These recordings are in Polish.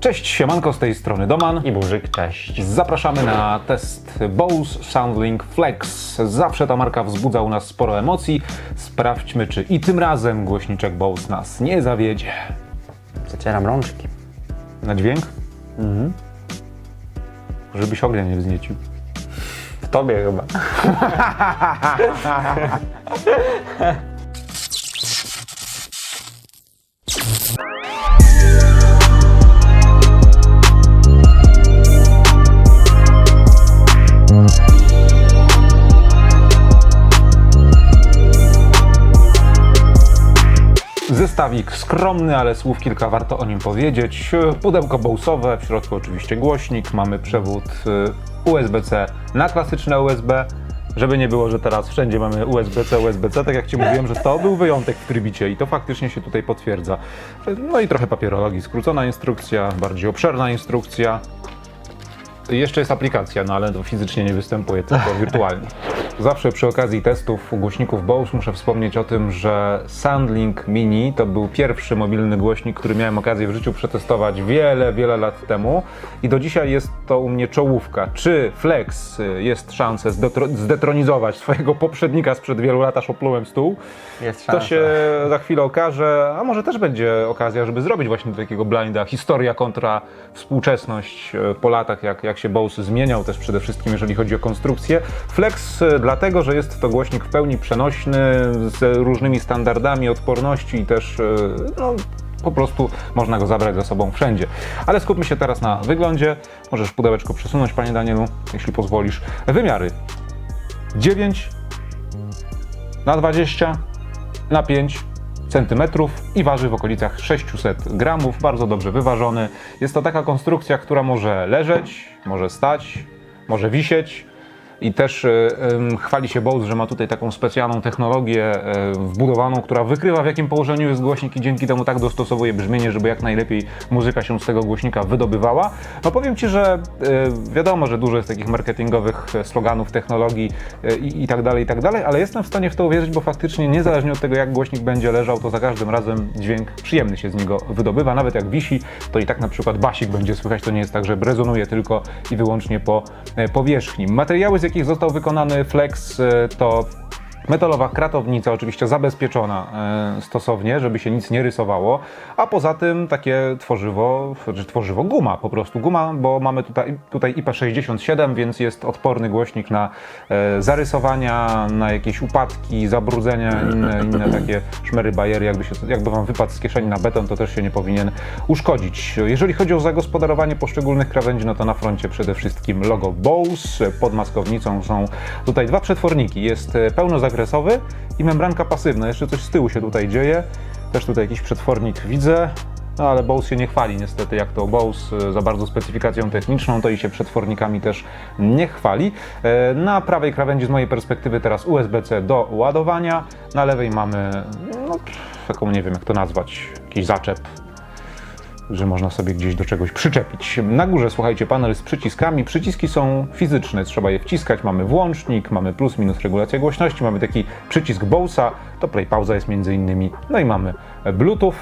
Cześć, siemanko z tej strony Doman. I Burzyk, cześć. Zapraszamy na test Bose Soundlink Flex. Zawsze ta marka wzbudza u nas sporo emocji. Sprawdźmy, czy i tym razem głośniczek Bose nas nie zawiedzie. Zacieram rączki. Na dźwięk? Mhm. Żebyś ognia nie wzniecił. W tobie chyba. Zestawik skromny, ale słów kilka warto o nim powiedzieć. Pudełko Bose'owe, w środku oczywiście głośnik, mamy przewód y, USB-C na klasyczne USB. Żeby nie było, że teraz wszędzie mamy USB-C, USB-C, tak jak Ci mówiłem, że to był wyjątek w trybicie i to faktycznie się tutaj potwierdza. No i trochę papierologii, skrócona instrukcja, bardziej obszerna instrukcja. Jeszcze jest aplikacja, no ale to fizycznie nie występuje, tylko wirtualnie. Zawsze przy okazji testów głośników Bose muszę wspomnieć o tym, że Soundlink Mini to był pierwszy mobilny głośnik, który miałem okazję w życiu przetestować wiele, wiele lat temu i do dzisiaj jest to u mnie czołówka. Czy Flex y, jest szansa zdetro- zdetronizować swojego poprzednika sprzed wielu lat, aż oplułem stół? Jest To szansa. się za chwilę okaże, a może też będzie okazja, żeby zrobić właśnie takiego blinda. Historia kontra współczesność e, po latach, jak, jak się Bose zmieniał też przede wszystkim, jeżeli chodzi o konstrukcję. Flex e, dlatego, że jest to głośnik w pełni przenośny, z różnymi standardami odporności i też e, no, po prostu można go zabrać ze sobą wszędzie. Ale skupmy się teraz na wyglądzie. Możesz pudełeczko przesunąć, panie Danielu, jeśli pozwolisz. Wymiary 9 na 20 na 5 centymetrów i waży w okolicach 600 gramów, bardzo dobrze wyważony. Jest to taka konstrukcja, która może leżeć, może stać, może wisieć. I też ym, chwali się Bose, że ma tutaj taką specjalną technologię y, wbudowaną, która wykrywa w jakim położeniu jest głośnik i dzięki temu tak dostosowuje brzmienie, żeby jak najlepiej muzyka się z tego głośnika wydobywała. No powiem Ci, że y, wiadomo, że dużo jest takich marketingowych e, sloganów, technologii i, tak dalej, i tak dalej, ale jestem w stanie w to uwierzyć, bo faktycznie niezależnie od tego, jak głośnik będzie leżał, to za każdym razem dźwięk przyjemny się z niego wydobywa. Nawet jak wisi, to i tak na przykład basik będzie słychać. To nie jest tak, że rezonuje tylko i wyłącznie po e, powierzchni. Materiały, z jakich został wykonany Flex, e, to Metalowa kratownica, oczywiście zabezpieczona e, stosownie, żeby się nic nie rysowało, a poza tym takie tworzywo, czy tworzywo guma, po prostu guma, bo mamy tutaj, tutaj IP67, więc jest odporny głośnik na e, zarysowania, na jakieś upadki, zabrudzenia, inne, inne takie szmery, bajery, jakby, się, jakby Wam wypadł z kieszeni na beton, to też się nie powinien uszkodzić. Jeżeli chodzi o zagospodarowanie poszczególnych krawędzi, no to na froncie przede wszystkim logo Bose, pod maskownicą są tutaj dwa przetworniki, jest e, i membranka pasywna, jeszcze coś z tyłu się tutaj dzieje, też tutaj jakiś przetwornik widzę, no ale Bose się nie chwali niestety, jak to Bose e, za bardzo specyfikacją techniczną, to i się przetwornikami też nie chwali. E, Na prawej krawędzi z mojej perspektywy teraz USB-C do ładowania, na lewej mamy, no taką nie wiem jak to nazwać, jakiś zaczep, że można sobie gdzieś do czegoś przyczepić. Na górze, słuchajcie, panel z przyciskami. Przyciski są fizyczne, trzeba je wciskać. Mamy włącznik, mamy plus, minus regulacja głośności, mamy taki przycisk Bose'a, to play pauza jest między innymi. No i mamy Bluetooth e,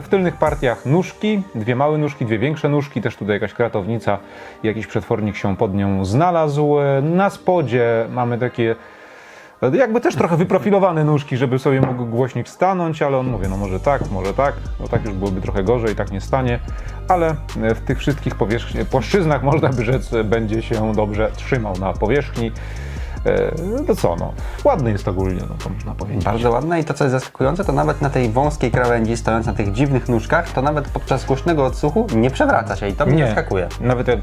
w tylnych partiach, nóżki, dwie małe nóżki, dwie większe nóżki, też tutaj jakaś kratownica, jakiś przetwornik się pod nią znalazł. E, Na spodzie mamy takie jakby też trochę wyprofilowane nóżki, żeby sobie mógł głośnik stanąć, ale on mówi, no może tak, może tak, no tak już byłoby trochę gorzej, tak nie stanie, ale w tych wszystkich powierzchni, płaszczyznach, można by rzec, będzie się dobrze trzymał na powierzchni. E, No to co, no, ładny jest ogólnie, no to można powiedzieć. Bardzo ładne i to co jest zaskakujące, to nawet na tej wąskiej krawędzi, stojąc na tych dziwnych nóżkach, to nawet podczas głośnego odsłuchu nie przewraca się i to mnie zaskakuje. Nawet jak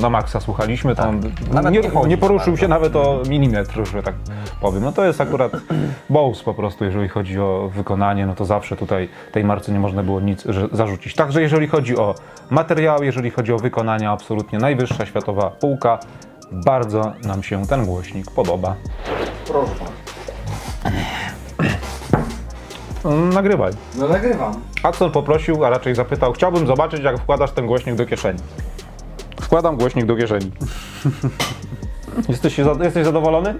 na Maxa słuchaliśmy, to on Nawet nie, nie nie poruszył bardzo. się nawet o milimetr, że tak powiem. No to jest akurat Bose po prostu, jeżeli chodzi o wykonanie, no to zawsze tutaj tej marce nie można było nic zarzucić. Także jeżeli chodzi o materiał, jeżeli chodzi o wykonanie, absolutnie najwyższa światowa półka. Bardzo nam się ten głośnik podoba. Proszę. Nagrywaj. No nagrywam. Axel poprosił, a raczej zapytał, chciałbym zobaczyć, jak wkładasz ten głośnik do kieszeni. Wkładam głośnik do kieszeni. Jesteś, jesteś zadowolony?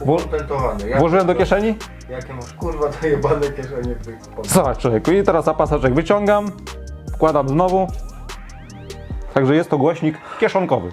Ukontentowany. Jak, Włożyłem do kieszeni? Jakie masz kurwa to jebane kieszenie w. Zobacz człowieku, i teraz zapaseczek wyciągam, wkładam znowu Także jest to głośnik kieszonkowy.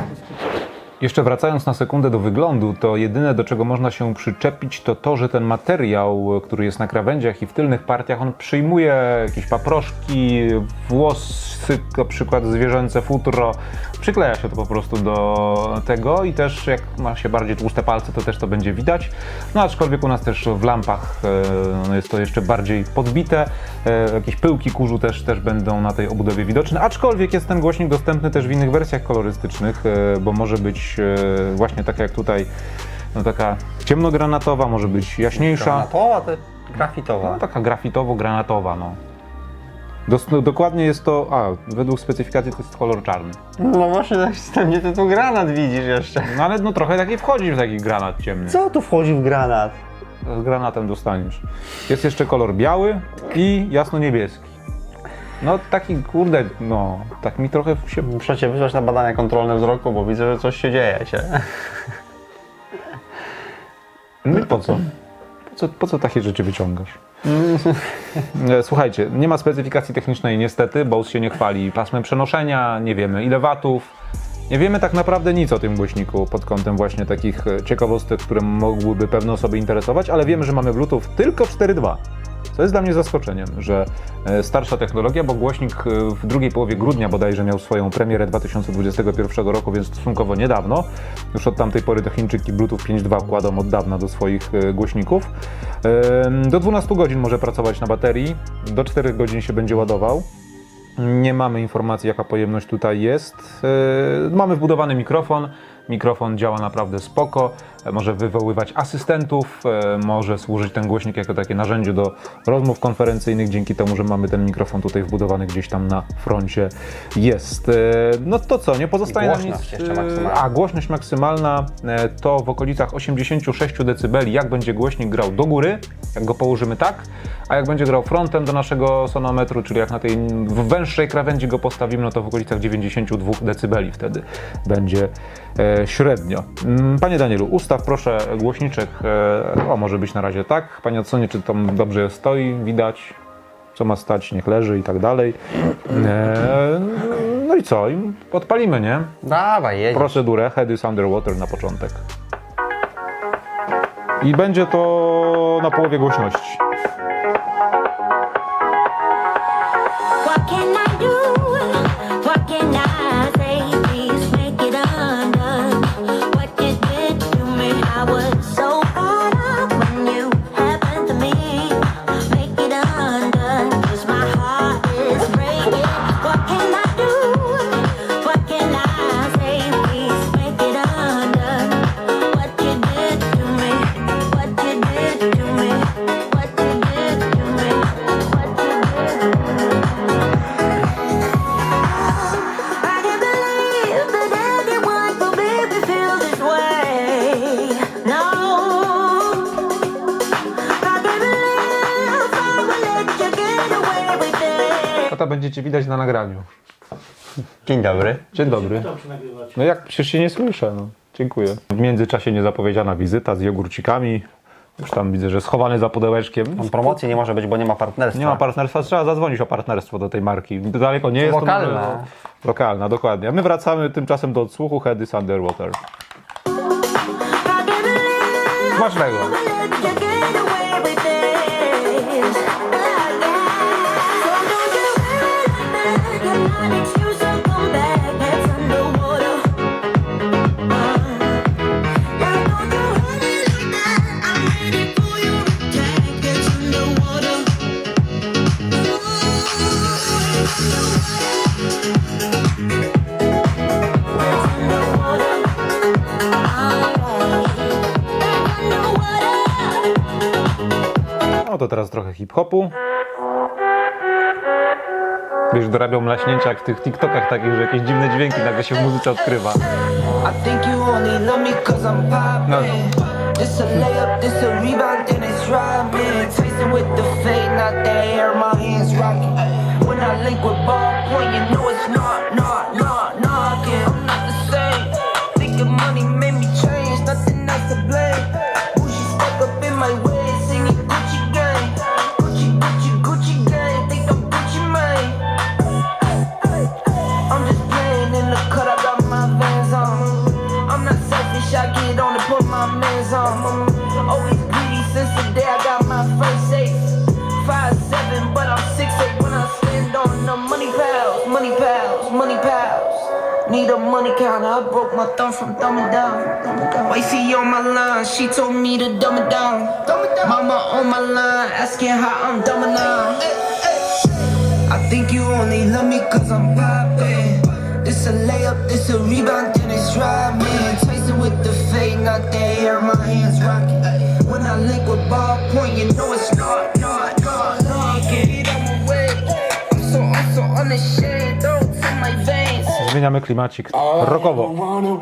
Jeszcze wracając na sekundę do wyglądu, to jedyne do czego można się przyczepić to to, że ten materiał, który jest na krawędziach i w tylnych partiach, on przyjmuje jakieś paproszki, włosy, na przykład zwierzęce futro. Przykleja się to po prostu do tego i też jak ma się bardziej tłuste palce, to też to będzie widać. No aczkolwiek u nas też w lampach e, jest to jeszcze bardziej podbite. E, jakieś pyłki kurzu też, też będą na tej obudowie widoczne. Aczkolwiek jest ten głośnik dostępny też w innych wersjach kolorystycznych, e, bo może być e, właśnie taka jak tutaj, no taka ciemnogranatowa, może być jaśniejsza. Granatowa, to grafitowa. No, taka grafitowo-granatowa, no. Dos, no, dokładnie jest to, a według specyfikacji to jest kolor czarny. No właśnie, tak wstępnie ty tu granat widzisz jeszcze. No ale no trochę taki wchodzi w taki granat ciemny. Co tu wchodzi w granat? Z granatem dostaniesz. Jest jeszcze kolor biały i jasno-niebieski. No taki kurde, no, tak mi trochę się... Muszę cię wysłać na badania kontrolne wzroku, bo widzę, że coś się dzieje się. No i po co? Po co, po co takie rzeczy wyciągasz? E, Słuchajcie, nie ma specyfikacji technicznej niestety, Bose się nie chwali pasmem przenoszenia, nie wiemy ile watów. Nie wiemy tak naprawdę nic o tym głośniku pod kątem właśnie takich e, ciekawostek, które mogłyby pewne osoby interesować, ale wiemy, że mamy Bluetooth tylko 4.2. Co jest dla mnie zaskoczeniem, że e, starsza technologia, bo głośnik e, w drugiej połowie grudnia bodajże miał swoją premierę 2021 roku, więc stosunkowo niedawno. Już od tamtej pory te Chińczyki Bluetooth 5.2 wkładą od dawna do swoich e, głośników. Do 12 godzin może pracować na baterii, do 4 godzin się będzie ładował. Nie mamy informacji, jaka pojemność tutaj jest. Mamy wbudowany mikrofon. Mikrofon działa naprawdę spoko. Może wywoływać asystentów, e, może służyć ten głośnik jako takie narzędzie do rozmów konferencyjnych, dzięki temu, że mamy ten mikrofon tutaj wbudowany gdzieś tam na froncie jest. E, No to co, nie pozostaje nam nic. Jeszcze e, maksymalna. A, głośność maksymalna to w okolicach 86 dB, jak będzie głośnik grał do góry, jak go położymy tak, a jak będzie grał frontem do naszego sonometru, czyli jak na tej węższej krawędzi go postawimy, no to w okolicach 92 dB wtedy będzie średnio. Mm, Panie Danielu, ustaw proszę głośniczek, e, o może być na razie tak. Panie ocenie, czy tam dobrze stoi, widać, co ma stać, niech leży i tak dalej. E, no i co, I odpalimy, nie? Dawaj, jedź. procedurę Head is Underwater na początek. I będzie to na połowie głośności. What can I do? Tata będziecie widać na nagraniu. Dzień dobry. Dzień dobry. No jak, przecież się nie słyszę, no. Dziękuję. W międzyczasie niezapowiedziana wizyta z jogurcikami. Już tam widzę, że schowany za pudełeczkiem. Promocji nie może być, bo nie ma partnerstwa. Nie ma partnerstwa, trzeba zadzwonić o partnerstwo do tej marki. Daleko nie jest Lokalna. to. Lokalna, dokładnie. A my wracamy tymczasem do odsłuchu Head is Underwater. Smacznego. Hip-hopu. Wiesz, dorabiał mlaśnięcia jak w tych TikTokach takich, że jakieś dziwne dźwięki nagle się w muzyce odkrywa. When I link with you know it's not, not, A money counter. I broke my thumb from thumbing down. Wifey on my line, she told me to dumb it down. Mama on my line, asking how I'm dumbing down. I think you only love me cause I'm poppin'. This a layup, this a rebound, then it's driving. Tyson with the fade, not the hair, my hands rocking. When I link with ballpoint, you know it's not, not, not, not. Get it, on my way. I'm so, I'm so in my veins. Zmieniamy klimacik I rockowo. wanted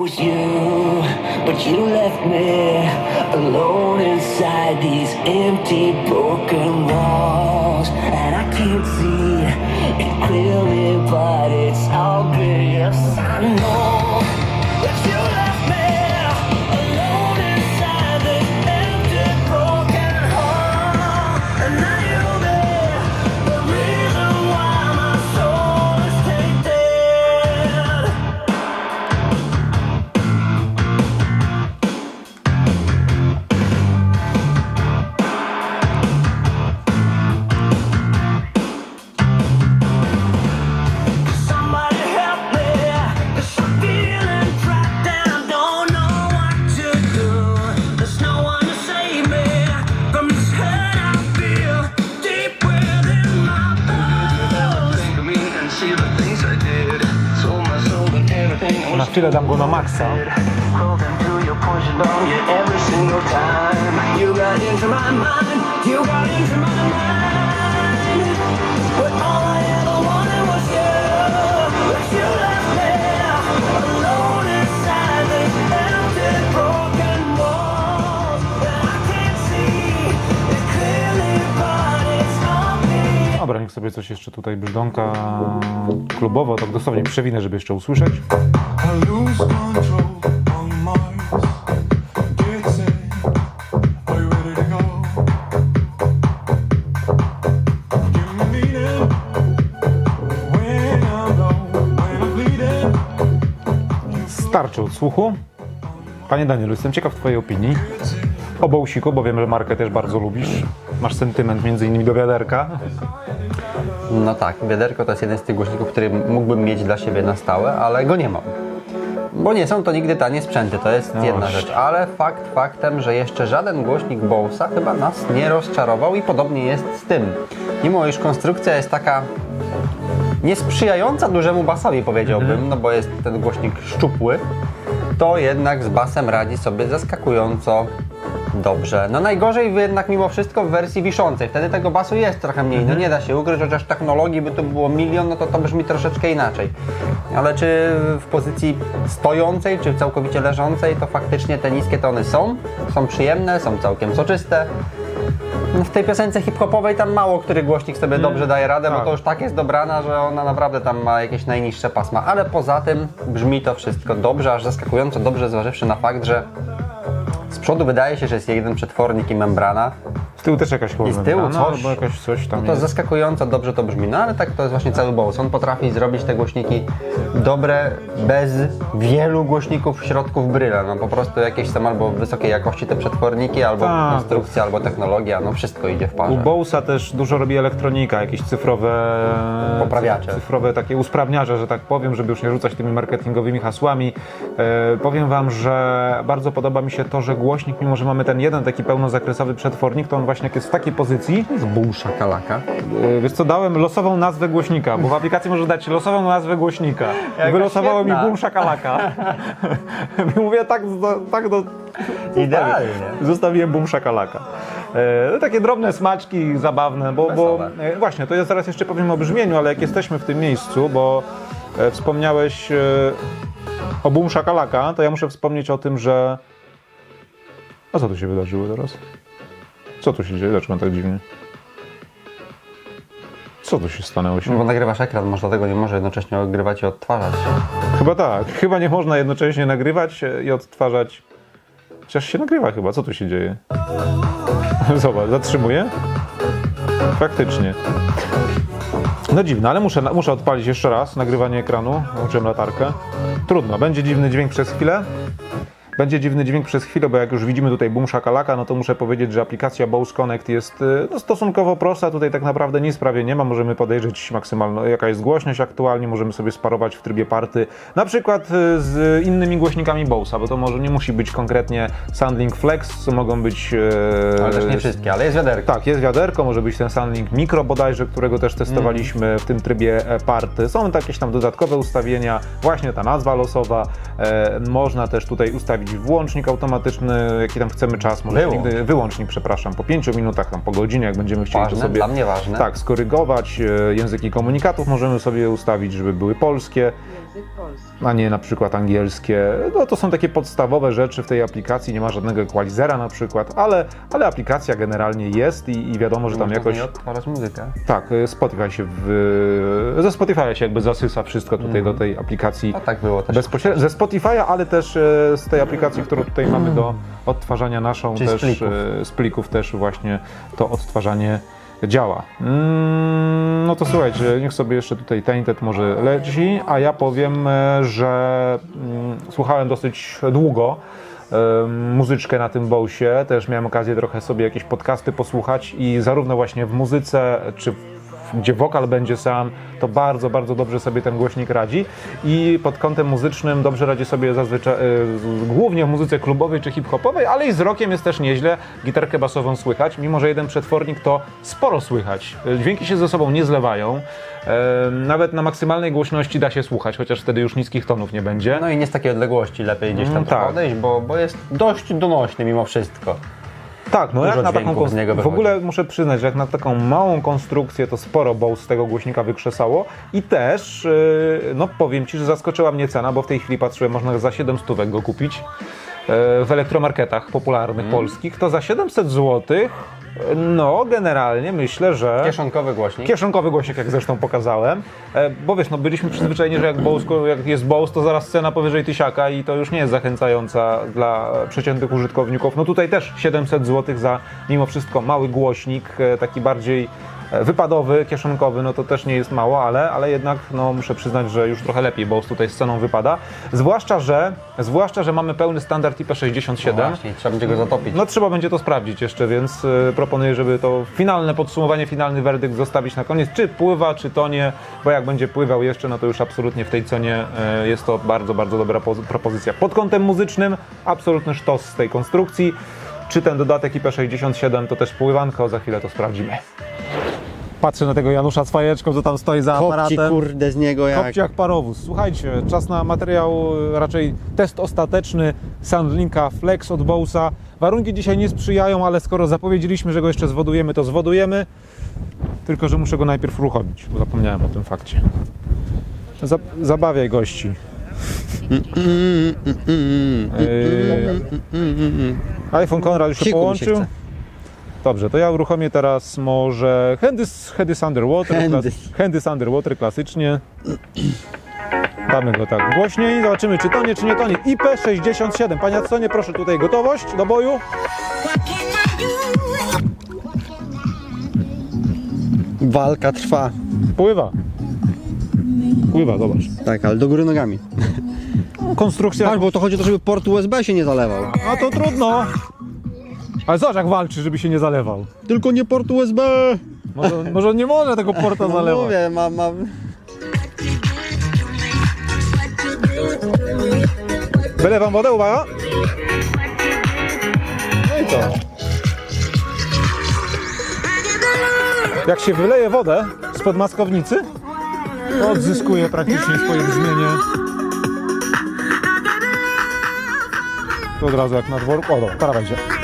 it clearly, but it's obvious. Dobra, niech sobie coś jeszcze tutaj brzdąka. Klubowo, tak dosłownie przewinę, żeby jeszcze usłyszeć. Starczy odsłuchu. Panie Danielu, jestem ciekaw Twojej opinii o Bołsiku, bo wiem, że markę też bardzo lubisz. Masz sentyment między innymi do wiaderka. No tak, wiaderko to jest jeden z tych głośników, który mógłbym mieć dla siebie na stałe, ale go nie mam. Bo nie są to nigdy tanie sprzęty, to jest No jedna właśnie. rzecz. Ale fakt faktem, że jeszcze żaden głośnik Bowsa chyba nas nie rozczarował i podobnie jest z tym. Mimo iż konstrukcja jest taka niesprzyjająca dużemu basowi powiedziałbym, Mhm. no bo jest ten głośnik szczupły, to jednak z basem radzi sobie zaskakująco dobrze. No najgorzej jednak mimo wszystko w wersji wiszącej. Wtedy tego basu jest trochę mniej. No nie da się ukryć, chociaż technologii by tu było milion, no to to brzmi troszeczkę inaczej. Ale czy w pozycji stojącej, czy całkowicie leżącej, to faktycznie te niskie tony są. Są przyjemne, są całkiem soczyste. No W tej piosence hip-hopowej tam mało który głośnik sobie dobrze daje radę, bo tak. to już tak jest dobrana, że ona naprawdę tam ma jakieś najniższe pasma. Ale poza tym brzmi to wszystko dobrze, aż zaskakująco dobrze, zważywszy na fakt, że z przodu wydaje się, że jest jeden przetwornik i membrana. Z tyłu też jakaś chyba I z tyłu membrana, coś. albo jakaś coś tam No to jest. zaskakująco dobrze to brzmi. No ale tak to jest właśnie cały Bose. On potrafi zrobić te głośniki dobre bez wielu głośników środków bryla. No po prostu jakieś są albo wysokiej jakości te przetworniki, albo Tak. konstrukcja, albo technologia. No wszystko idzie w U parze. Bowsa też dużo robi elektronika, jakieś cyfrowe Poprawiacze. cyfrowe takie usprawniacze, że tak powiem, żeby już nie rzucać tymi marketingowymi hasłami. E, powiem wam, że bardzo podoba mi się to, że głośnik, mimo że mamy ten jeden taki pełnozakresowy przetwornik, to on właśnie jak jest w takiej pozycji, Z boom szakalaka. e, wiesz co, dałem losową nazwę głośnika, bo w aplikacji możesz dać losową nazwę głośnika. I wylosowało mi świetna. boom szakalaka. I mówię tak, do- tak do... Idealnie. Zostawiłem boom szakalaka. E, no takie drobne smaczki, zabawne, bo, bo e, właśnie, to ja zaraz jeszcze powiem o brzmieniu, ale jak jesteśmy w tym miejscu, bo e, wspomniałeś e, o boom szakalaka, to ja muszę wspomnieć o tym, że... A co tu się wydarzyło teraz? Co tu się dzieje? Dlaczego tak dziwnie? Co tu się stanęło się? No bo nagrywasz ekran, może dlatego nie może jednocześnie ogrywać i odtwarzać. Chyba tak. Chyba nie można jednocześnie nagrywać i odtwarzać. Chociaż się nagrywa chyba. Co tu się dzieje? Zobacz, zatrzymuje? Faktycznie. No dziwne, ale muszę, muszę odpalić jeszcze raz nagrywanie ekranu. Włączyłem latarkę. Trudno, będzie dziwny dźwięk przez chwilę. Będzie dziwny dźwięk przez chwilę, bo jak już widzimy tutaj boom shakalaka, no to muszę powiedzieć, że aplikacja Bose Connect jest y, no, stosunkowo prosta. Tutaj tak naprawdę nic prawie nie ma. Możemy podejrzeć maksymalną, jaka jest głośność aktualnie. Możemy sobie sparować w trybie party, na przykład y, z innymi głośnikami Bose'a, bo to może nie musi być konkretnie Soundlink Flex, mogą być... y, Ale też nie wszystkie, ale jest wiaderko. tak, jest wiaderko, może być ten Sunlink Micro bodajże, którego też testowaliśmy w tym trybie e, party. Są jakieś tam dodatkowe ustawienia, właśnie ta nazwa losowa. E, można też tutaj ustawić włącznik automatyczny, jaki tam chcemy czas. Może Wyłącz. nigdy, wyłącznik, przepraszam, po 5 minutach, tam po godzinie, jak będziemy chcieli Ważne, to sobie dla mnie ważne. tak, skorygować. E, języki komunikatów możemy sobie ustawić, żeby były polskie a nie na przykład angielskie. No to są takie podstawowe rzeczy w tej aplikacji, nie ma żadnego equalizera na przykład, ale, ale aplikacja generalnie jest i, i wiadomo, że tam jakoś... Nie odpalasz muzykę. Tak, y, Spotify się w... ze Spotify się jakby zasysa wszystko tutaj do tej aplikacji A tak było też. bezpośrednio, ze Spotify'a, ale też e, z tej aplikacji, którą tutaj mamy do odtwarzania naszą Czyli z też plików. e, z plików też właśnie to odtwarzanie działa. Mm, no to słuchajcie, niech sobie jeszcze tutaj Tainted może leci, a ja powiem, e, że mm, słuchałem dosyć długo em, muzyczkę na tym Bowsie, też miałem okazję trochę sobie jakieś podcasty posłuchać i zarówno właśnie w muzyce, czy gdzie wokal będzie sam, to bardzo, bardzo dobrze sobie ten głośnik radzi i pod kątem muzycznym dobrze radzi sobie zazwyczaj, e, głównie w muzyce klubowej czy hip-hopowej, ale i z rockiem jest też nieźle, gitarkę basową słychać, mimo że jeden przetwornik to sporo słychać, E, dźwięki się ze sobą nie zlewają, E, nawet na maksymalnej głośności da się słuchać, chociaż wtedy już niskich tonów nie będzie. No i nie z takiej odległości lepiej gdzieś tam Mm, tak. odejść, bo, bo jest dość donośny mimo wszystko. Tak, no Dużo jak na taką z niego w ogóle muszę przyznać, że jak na taką małą konstrukcję to sporo Bose z tego głośnika wykrzesało. I też, yy, no powiem Ci, że zaskoczyła mnie cena, bo w tej chwili patrzyłem, można za 700 stówek go kupić yy, w elektromarketach popularnych Mhm. polskich, to za 700 zł, no generalnie myślę, że... Kieszonkowy głośnik. Kieszonkowy głośnik, jak zresztą pokazałem, e, bo wiesz, no byliśmy przyzwyczajeni, że jak, Bose, jak jest Bose, to zaraz cena powyżej tysiaka i to już nie jest zachęcająca dla przeciętnych użytkowników. No tutaj też 700 zł za mimo wszystko mały głośnik, e, taki bardziej wypadowy, kieszonkowy, no to też nie jest mało, ale, ale jednak no, muszę przyznać, że już trochę lepiej Bose tutaj z ceną wypada. Zwłaszcza, że, zwłaszcza, że mamy pełny standard IP67. No właśnie, trzeba będzie go zatopić. No trzeba będzie to sprawdzić jeszcze, więc y, proponuję, żeby to finalne podsumowanie, finalny werdykt zostawić na koniec. Czy pływa, czy to nie, bo jak będzie pływał jeszcze, no to już absolutnie w tej cenie y, jest to bardzo, bardzo dobra poz- propozycja. Pod kątem muzycznym absolutny sztos z tej konstrukcji. Czy ten dodatek IP67 to też pływanko, za chwilę to sprawdzimy. Patrzę na tego Janusza z fajeczką, co tam stoi za aparatem. kurde z niego Kopci jak parowóz. Słuchajcie, czas na materiał, e, raczej test ostateczny Soundlinka Flex od Bose'a. Warunki dzisiaj nie sprzyjają, ale skoro zapowiedzieliśmy, że go jeszcze zwodujemy, to zwodujemy. Tylko, że muszę go najpierw uruchomić, bo zapomniałem o tym fakcie. Zab- zabawiaj gości. IPhone Konrad już się połączył. Dobrze, to ja uruchomię teraz może Handy, handy Underwater. Klas- handy Underwater klasycznie. Damy go tak głośniej, zobaczymy czy to nie, czy nie to nie. IP67. Panie Adsonie, proszę tutaj gotowość do boju. Walka trwa. Pływa. Pływa, zobacz. Tak, ale do góry nogami. Konstrukcja. Tak, bo to chodzi o to, żeby port USB się nie zalewał. A to trudno. Ale zobacz jak walczy, żeby się nie zalewał. Tylko nie port USB! Może, może on nie może tego porta zalewać. No Mówię, mam, mam... Wylewam wodę, uwaga. No i co? Jak się wyleje wodę spod maskownicy, to odzyskuje praktycznie swoje brzmienie. To od razu jak na dworku. O, dobra, teraz będzie.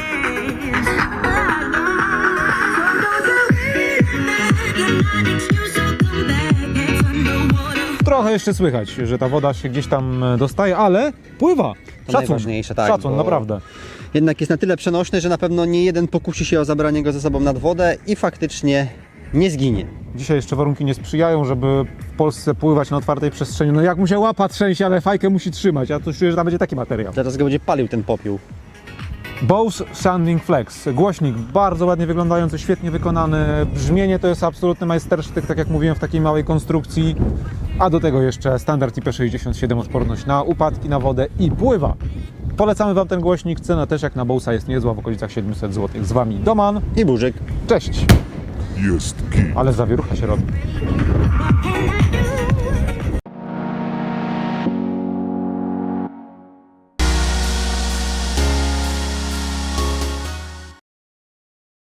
Trochę jeszcze słychać, że ta woda się gdzieś tam e, dostaje, ale pływa. To Szacun. najważniejsze, tak, Szacun, bo- naprawdę. Jednak jest na tyle przenośny, że na pewno nie jeden pokusi się o zabranie go ze sobą nad wodę i faktycznie nie zginie. Dzisiaj jeszcze warunki nie sprzyjają, żeby w Polsce pływać na otwartej przestrzeni. No jak mu się łapa trzęsie, ale fajkę musi trzymać. Ja to czuję, że tam będzie taki materiał. Zaraz go będzie palił ten popiół. Bose Sounding Flex. Głośnik bardzo ładnie wyglądający, świetnie wykonany. Brzmienie to jest absolutny majstersztyk, tak jak mówiłem, w takiej małej konstrukcji. A do tego jeszcze standard IP67, odporność na upadki, na wodę i pływa. Polecamy Wam ten głośnik, cena też jak na Bowsa jest niezła, w okolicach 700 zł. Z Wami Doman, I burzyk. cześć! Jest git. Ale zawierucha się robi.